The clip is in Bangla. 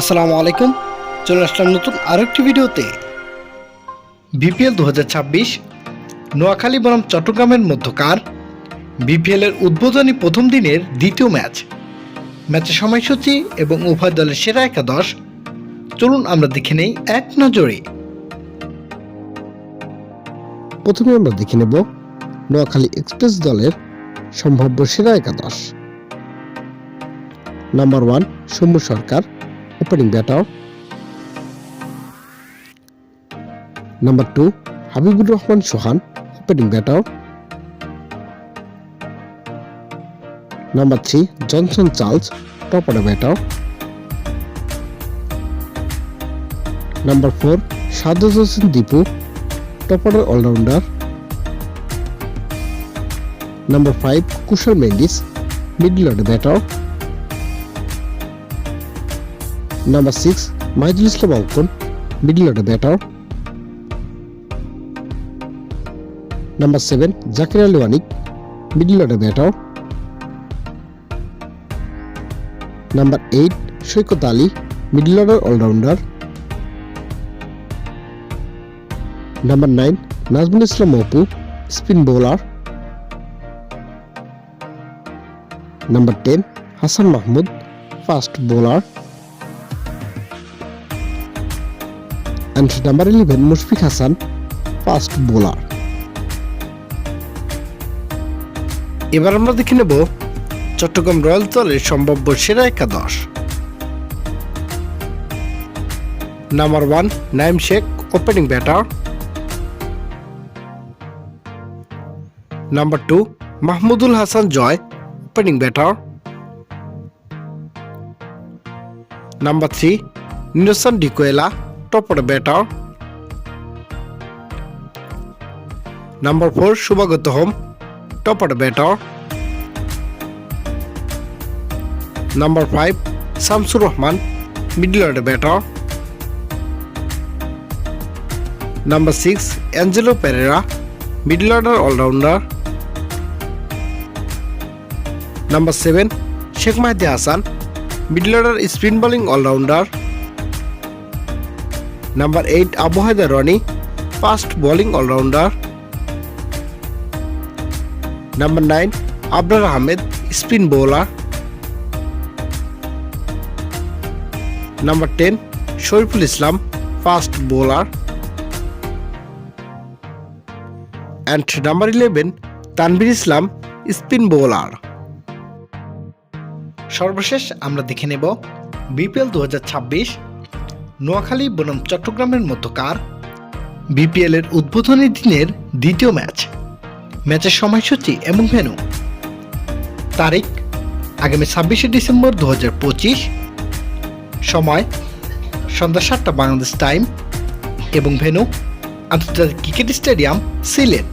আসসালামু আলাইকুম। চলে আসলাম নতুন আরও একটি ভিডিওতে। বিপিএল দু নোয়াখালী বনাম চট্টগ্রামের মধ্যকার বিপিএলের উদ্বোধনী প্রথম দিনের দ্বিতীয় ম্যাচ। ম্যাচের সময়সূচি এবং উভয় দলের সেরা একাদশ। চলুন আমরা দেখে নেই এক নজরে। প্রথমে আমরা দেখে নেব নোয়াখালী এক্সপ্রেস দলের সম্ভাব্য সেরা একাদশ। Number one, Soumya Sarkar. Opening batter number two Habibur Rahman Sohan opening batter number three Johnson Charles top order batter number four Sadat Hossain Dipu top order all-rounder number five Kusal Mendis middle order batter number six Mahidul Islam Ankon middle order batter number seven Jaker Ali Anik middle order batter number eight Saikat Ali middle order all-rounder number nine Nazmul Islam Apu spin bowler number ten Hasan Mahmud fast bowler and number eleven Mushfik Hasan fast bowler এবার আমরা দেখে নেব চট্টগ্রাম রয়্যাল দলের সম্ভাব্য সেরা একাদশ। Number one Naim Sheikh opening batter number two Mahmudul Hasan Joy opening batter number three Niroshan Dickwella Number 4 Shubhagata Home, top order batter. Number 5 Samsur Rahman, middle order batter. Number 6 Angelo Pereira, middle order all-rounder. Number 7 Sheikh Mahdi Hassan, middle order spin bowling all-rounder. Number eight Abu Hayder Rony fast bowling all-rounder number nine Abrar Ahmed spin bowler number ten Shoriful Islam fast bowler and number eleven Tanvir Islam spin bowler সর্বশেষ আমরা দেখে নেব বিপিএল দু হাজার ছাব্বিশ নোয়াখালী বনাম চট্টগ্রামের মধ্যকার বিপিএল এর উদ্বোধনী দিনের দ্বিতীয় ম্যাচ। ম্যাচের সময়সূচি এবং ভেন্যু তারিখ, আগামী ছাব্বিশে ডিসেম্বর দু হাজার পঁচিশ। সময়, সন্ধ্যা সাতটা বাংলাদেশ টাইম এবং ভেন্যু আন্তর্জাতিক ক্রিকেট স্টেডিয়াম সিলেট।